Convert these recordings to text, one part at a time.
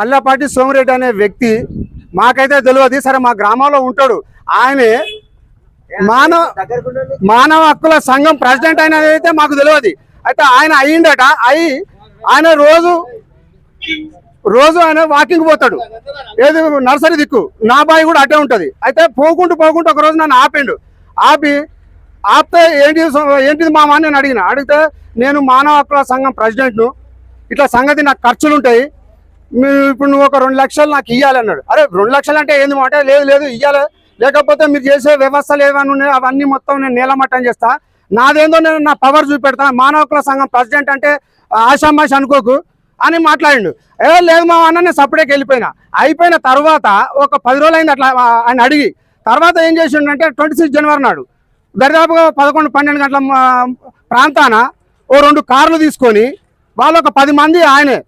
పల్లెపాటి సోమిరెడ్డి అనే వ్యక్తి మాకైతే తెలియదు. సరే మా గ్రామంలో ఉంటాడు. ఆయనే మానవ మానవ హక్కుల సంఘం ప్రెసిడెంట్ అయినది అయితే మాకు తెలియదు. అయితే ఆయన అయ్యిండట అయి ఆయన రోజు రోజు ఆయన వాకింగ్ పోతాడు. ఏది నర్సరీ దిక్కు నా బాయ్ కూడా అటే ఉంటుంది. అయితే పోకుంటూ పోకుంటూ ఒక రోజు నన్ను ఆపిండు. ఆపి ఆపితే ఏంటి ఏంటిది మామ నేను అడిగిన. అడిగితే నేను మానవ హక్కుల సంఘం ప్రెసిడెంట్ను. ఇట్లా సంగతి నాకు ఖర్చులు ఉంటాయి మీరు ఇప్పుడు నువ్వు ఒక రెండు లక్షలు నాకు ఇవ్వాలన్నాడు అరే రెండు లక్షలు అంటే ఏంది మాట లేదు లేదు ఇవ్వాలి లేకపోతే మీరు చేసే వ్యవస్థలు ఏమైనా ఉన్నాయో అవన్నీ మొత్తం నేను నీలమట్టం చేస్తా. నాదేందో నేను నా పవర్ చూపెడతా. మానవ సంఘం ప్రెసిడెంట్ అంటే ఆషామాషి అనుకోకు అని మాట్లాడిండు. ఏ లేదు మా అన్న నేను సపరేట్కి వెళ్ళిపోయినా. అయిపోయిన తర్వాత ఒక పది రోజులైంది అట్లా ఆయన అడిగి. తర్వాత ఏం చేసిండంటే ట్వంటీ సిక్స్ జనవరి నాడు దరిదాపుగా పదకొండు పన్నెండు గంటల ప్రాంతాన ఓ రెండు కార్లు తీసుకొని వాళ్ళు ఒక పది మంది ఆయనే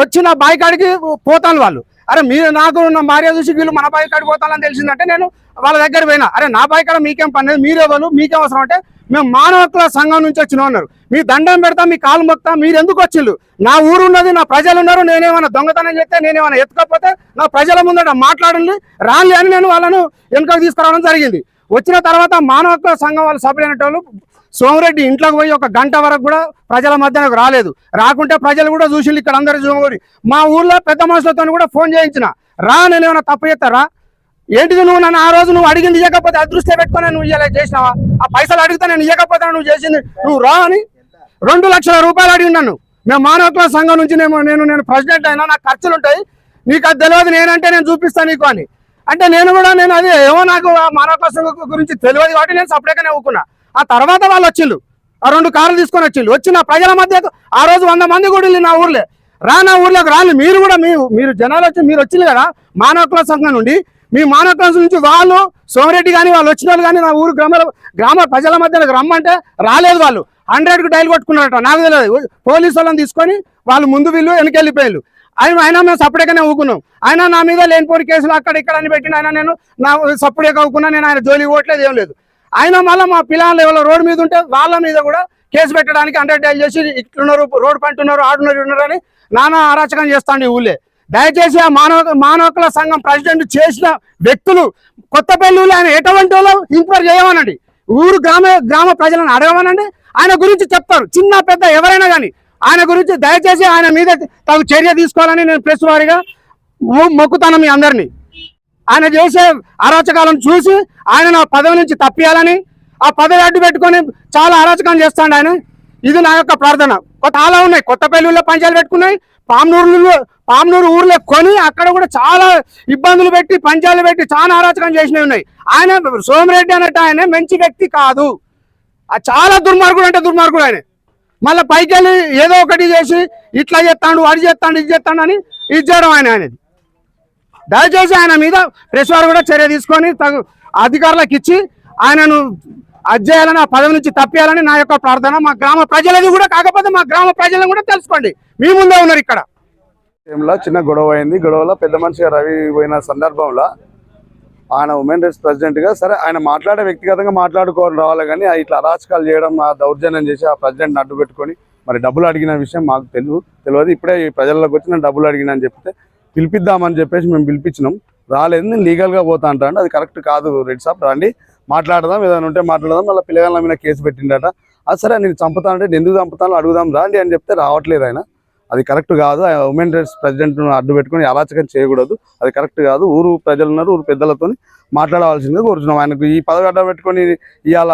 వచ్చిన బాయి కాడికి పోతాను వాళ్ళు. అరే మీరు నాకు ఉన్న భార్య చూసి వీళ్ళు మన బాయి కాడికి పోతానని తెలిసిందంటే నేను వాళ్ళ దగ్గర పోయినా. అరే నా బాయి కాడ మీకేం పని లేదు మీరెవరు మీకేం అవసరం అంటే మేము మానవ హక్కుల సంఘం నుంచి వచ్చిన అన్నారు మీ దండం పెడతా మీ కాలు మొక్తా మీరు ఎందుకు వచ్చిళ్ళు? నా ఊరు ఉన్నది నా ప్రజలు ఉన్నారు నేనేమైనా దొంగతనం చేస్తే నేనేమైనా ఎత్తుకపోతే నా ప్రజల ముందట మాట్లాడండి రాలి అని నేను వాళ్ళను వెనుకకు తీసుకురావడం జరిగింది. వచ్చిన తర్వాత మానవ హక్కుల సంఘం వాళ్ళు సభ్యులైన సోమరెడ్డి ఇంట్లోకి పోయి ఒక గంట వరకు కూడా ప్రజల మధ్యనకు రాలేదు. రాకుంటే ప్రజలు కూడా చూసిండు ఇక్కడ అందరు చూసి మా ఊర్లో పెద్ద మనుషులతో కూడా ఫోన్ చేయించిన. రా నేను ఏమైనా తప్పు చేస్తారా? ఏంటిది నువ్వు నన్ను ఆ రోజు నువ్వు అడిగింది ఇవ్వకపోతే అదృష్టి పెట్టుకుని నువ్వు ఇలా చేసినావా? ఆ పైసలు అడిగితే నేను ఇవ్వకపోతే నువ్వు చేసింది నువ్వు రా అని రెండు లక్షల రూపాయలు అడిగి నన్ను. మేము మానవత్వ సంఘం నుంచి నేను నేను నేను ప్రెసిడెంట్ అయినా నాకు ఖర్చులు ఉంటాయి. నీకు అది తెలియదు నేనంటే నేను చూపిస్తాను నీకు అని. అంటే నేను కూడా నేను అది ఏమో నాకు మానవత్వ సంఘం గురించి తెలియదు కాబట్టి నేను సపరేట్గా నవ్వుకున్నా ఆ తర్వాత వాళ్ళు వచ్చిండ్రు ఆ రెండు కార్లు తీసుకొని వచ్చిండు వచ్చిన ప్రజల మధ్య ఆ రోజు వంద మంది కూడా నా ఊర్లే. రా నా ఊర్లోకి రాను మీరు కూడా మీ మీరు జనాలు వచ్చి మీరు వచ్చింది కదా. మానవ సంఘం నుండి. మీ మానవ క్లాస్ నుంచి వాళ్ళు సోమిరెడ్డి కానీ వాళ్ళు వచ్చిన వాళ్ళు కానీ నా ఊరు గ్రామ గ్రామ ప్రజల మధ్యలోకి రమ్మంటే రాలేదు వాళ్ళు. హండ్రెడ్కి డైల్ కొట్టుకున్నారట. నాకు తెలియదు. పోలీసు వాళ్ళని తీసుకొని వాళ్ళు ముందు వీళ్ళు వెనకెళ్ళిపోయారు ఆయన ఆయన మేము సపరేట్గానే ఊకున్నాం. ఆయన నా మీద లేనిపోని కేసులు అక్కడ ఇక్కడ అని పెట్టిన ఆయన నేను నా సపరేట్గా ఊకున్నా. నేను ఆయన జోలికి పోవట్లేదు ఏం లేదు. ఆయన మళ్ళీ మా పిల్లలు ఎవరో రోడ్డు మీద ఉంటే వాళ్ళ మీద కూడా కేసు పెట్టడానికి హండ్రెడ్ డైల్ చేసి ఇట్లున్నారు రోడ్డు పంటున్నారు ఆడున్నారు ఉన్నారు అని నానా అరాచకం చేస్తాండి ఈ ఊళ్ళే. దయచేసి ఆ మానవ మానవకుల సంఘం ప్రెసిడెంట్ చేసిన వ్యక్తులు కొత్తపల్లిలో ఆయన ఎటువంటి వాళ్ళు ఇంక్వైరీ చేయమనండి. ఊరు గ్రామ గ్రామ ప్రజలను అడగమనండి. ఆయన గురించి చెప్తారు. చిన్న పెద్ద ఎవరైనా కానీ ఆయన గురించి దయచేసి ఆయన మీద తగు చర్య తీసుకోవాలని నేను ప్రెస్ వారిగా మొ- మొక్కుతాను మీ అందరినీ. ఆయన చేసే అరాచకాలను చూసి ఆయన నా పదవి నుంచి తప్పియాలని ఆ పదవి అడ్డు పెట్టుకొని చాలా అరాచకం చేస్తాడు ఆయన. ఇది నా యొక్క ప్రార్థన. కొత్త చాలా ఉన్నాయి. కొత్తపల్లిలో పంచాలు పెట్టుకున్నాయి. పామనూరులో పామనూరు ఊర్లో కొని అక్కడ కూడా చాలా ఇబ్బందులు పెట్టి పంచాయతీలు పెట్టి చాలా అరాచకం చేసినవి ఉన్నాయి. ఆయన సోమిరెడ్డి అన్నట్టు ఆయన మంచి వ్యక్తి కాదు. చాలా దుర్మార్గుడు అంటే దుర్మార్గుడు ఆయన. మళ్ళీ పైకి వెళ్ళి ఏదో ఒకటి చేసి ఇట్లా చేస్తాడు వాడి చేస్తాడు ఇది చేస్తాడు అని ఇది చేయడం ఆయన ఆయనది దయచేసి ఆయన మీద ప్రెస్ వారు కూడా చర్య తీసుకొని తగు అధికారులకు ఇచ్చి ఆయనను అది ఆ పదవి నుంచి తప్పేయాలని నా యొక్క ప్రార్థన మా గ్రామ ప్రజలది కూడా కాకపోతే మా గ్రామ ప్రజలను కూడా తెలుసుకోండి. మీ ముందే ఉన్నారు ఇక్కడ. విషయంలో చిన్న గొడవ అయింది. గొడవలో పెద్ద మనిషి రవి పోయిన సందర్భంలో ఆయన ఉమెన్ రైట్స్ ప్రెసిడెంట్గా సరే ఆయన మాట్లాడే వ్యక్తిగతంగా మాట్లాడుకోవడం రావాలి కానీ ఇట్లా అరాచకాలు చేయడం ఆ దౌర్జన్యం చేసి ఆ ప్రెసిడెంట్ని అడ్డు పెట్టుకొని మరి డబ్బులు అడిగిన విషయం మాకు తెలియదు తెలియదు. ఇప్పుడే ఈ ప్రజల్లోకి వచ్చి నేను డబ్బులు అడిగిన అని చెప్తే పిలిపిద్దామని చెప్పేసి మేము పిలిపించినాం. రాలేదు నేను లీగల్గా పోతా అంటాడు అది కరెక్ట్ కాదు రెడ్ సాప్ రండి. మాట్లాడదాం ఏదైనా ఉంటే మాట్లాడదాం. మళ్ళీ పిల్లగాళ్ళ మీద కేసు పెట్టిండట. అది సరే నేను చంపుతానంటే నేను ఎందుకు చంపుతాను? అడుగుదాం రాండి అని చెప్తే రావట్లేదు ఆయన. అది కరెక్ట్ కాదు. ఉమెన్ రైట్స్ ప్రెసిడెంట్ను అడ్డు పెట్టుకొని అరాచకం చేయకూడదు. అది కరెక్ట్ కాదు. ఊరు ప్రజలు ఉన్నారు ఊరు పెద్దలతో మాట్లాడవలసిందిగా కోరుచున్నాం. ఆయనకు ఈ పదవి అడ్డ పెట్టుకొని ఇవాళ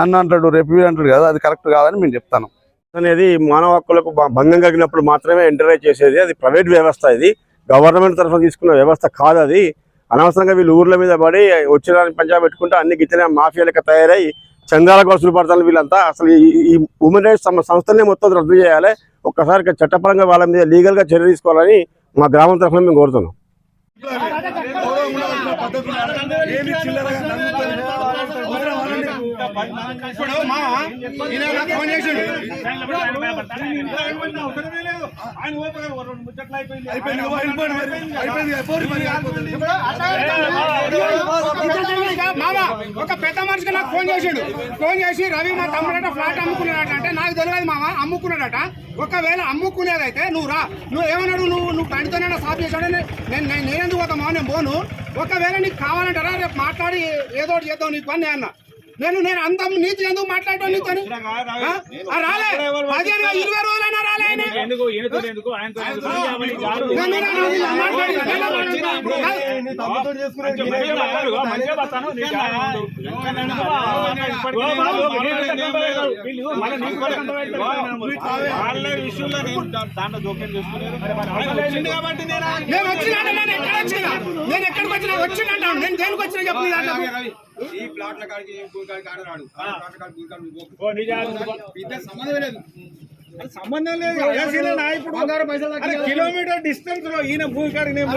నన్ను అంటాడు రేపు అంటాడు కదా అది కరెక్ట్ కాదని మేము చెప్తాను. అనేది మానవ హక్కులకు భంగం కలిగినప్పుడు మాత్రమే ఎంటరైజ్ చేసేది. అది ప్రైవేట్ వ్యవస్థ ఇది. గవర్నమెంట్ తరఫున తీసుకున్న వ్యవస్థ కాదు అది. అనవసరంగా వీళ్ళు ఊర్ల మీద పడి వచ్చిన పంజాబ్ పెట్టుకుంటే అన్ని గిట్లనే మాఫియా లెక్క తయారై చందాలకు వసూలు పడతారు వీళ్ళంతా. అసలు ఈ- హ్యూమన్ ఉమెన్ రైట్స్ సంస్థలనే మొత్తం రద్దు చేయాలి. ఒక్కసారి చట్టపరంగా వాళ్ళ మీద లీగల్గా చర్య తీసుకోవాలని మా గ్రామం తరఫున మేము కోరుతున్నాం ఏమి చిల్లరగా నమ్ముతారు? అవసరం వాళ్ళని ఇప్పుడు మా ఈయన ఫోన్ చేసిండు ఇప్పుడు అయిపోయింది మామ ఒక పెద్ద మనిషికి నాకు ఫోన్ చేసిండు ఫోన్ చేసి రవి మా తమ్ముడట ఫ్లాట్ అమ్ముకున్నాడట అంటే నాకు తెలియదు మామ అమ్ముకున్నాడట ఒకవేళ అమ్ముకునేదైతే నువ్వు రా నువ్వు ఏమన్నాడు నువ్వు నువ్వు బండితోనే సాఫ్ చేశాడు నేను నేనేందుకు నేనెందుకు నేను పోను ఒకవేళ నీకు కావాలంటారా రేపు మాట్లాడి ఏదో ఒకటి చేద్దాం నీకు పని అన్నా. నేను నేను అంత నీతి ఎందుకు మాట్లాడటం నీతో రాలే పదిహేను ఇరవై రోజులైనా రాలే. నేను- వీళ్ళు విషయంలో దాంట్లో జోక్యం చేసుకున్నారు కాబట్టి వచ్చినా ఎక్కడ వచ్చినా ఎక్కడికి వచ్చినా వచ్చిందంటాను నేను దేనికి వచ్చినా చెప్పు నీ దాంట్లో ఈ ప్లాట్ల కాడికి కాడికి ఆడరాడు ఆ. ప్లాట్ల కాడికి కాడికి ఇద్దరు సంబంధం లేదు. అది సంబంధం లేదు. కిలోమీటర్ డిస్టెన్స్లో ఈయన భూమి కాడికి పైసలు